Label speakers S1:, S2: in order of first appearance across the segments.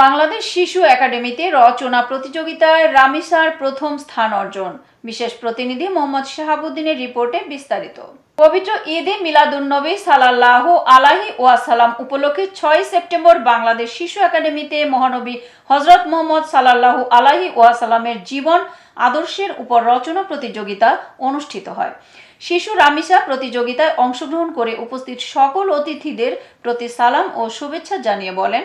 S1: বাংলাদেশ শিশু একাডেমিতে রচনা প্রতিযোগিতায় রামিসার প্রথম স্থান অর্জন। বিশেষ প্রতিনিধি মোহাম্মদ শাহাবুদ্দিনের রিপোর্টে বিস্তারিত। পবিত্র ঈদে মিলাদুন্নবী সালাল্লাহ আলাহি ওয়াসালাম উপলক্ষে ছয় সেপ্টেম্বর বাংলাদেশ শিশু একাডেমিতে মহানবী হজরত মোহাম্মদ সাল্লাল্লাহু আলাহি ওয়াসালামের জীবন আদর্শের উপর রচনা প্রতিযোগিতা অনুষ্ঠিত হয়। শিশু রামিসা প্রতিযোগিতায় অংশগ্রহণ করে উপস্থিত সকল অতিথিদের প্রতি সালাম ও শুভেচ্ছা জানিয়ে বলেন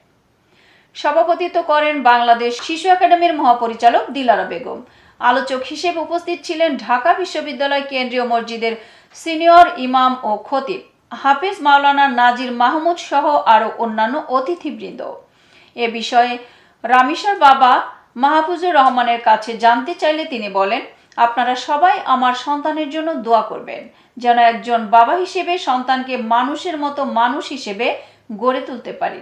S1: সভাপতিত্ব করেন বাংলাদেশ শিশু একাডেমির মহাপরিচালক দিলারা বেগম। আলোচক হিসেবে উপস্থিত ছিলেন ঢাকা বিশ্ববিদ্যালয় কেন্দ্রীয় মসজিদের সিনিয়র ইমাম ও খতিব হাফিজ মাওলানা নাজির মাহমুদ সহ আরও অন্যান্য অতিথিবৃন্দ। এ বিষয়ে রামিসার বাবা মাহফুজুর রহমানের কাছে জানতে চাইলে তিনি বলেন, আপনারা সবাই আমার সন্তানের জন্য দোয়া করবেন, যেন একজন বাবা হিসেবে সন্তানকে মানুষের মতো মানুষ হিসেবে গড়ে তুলতে পারি।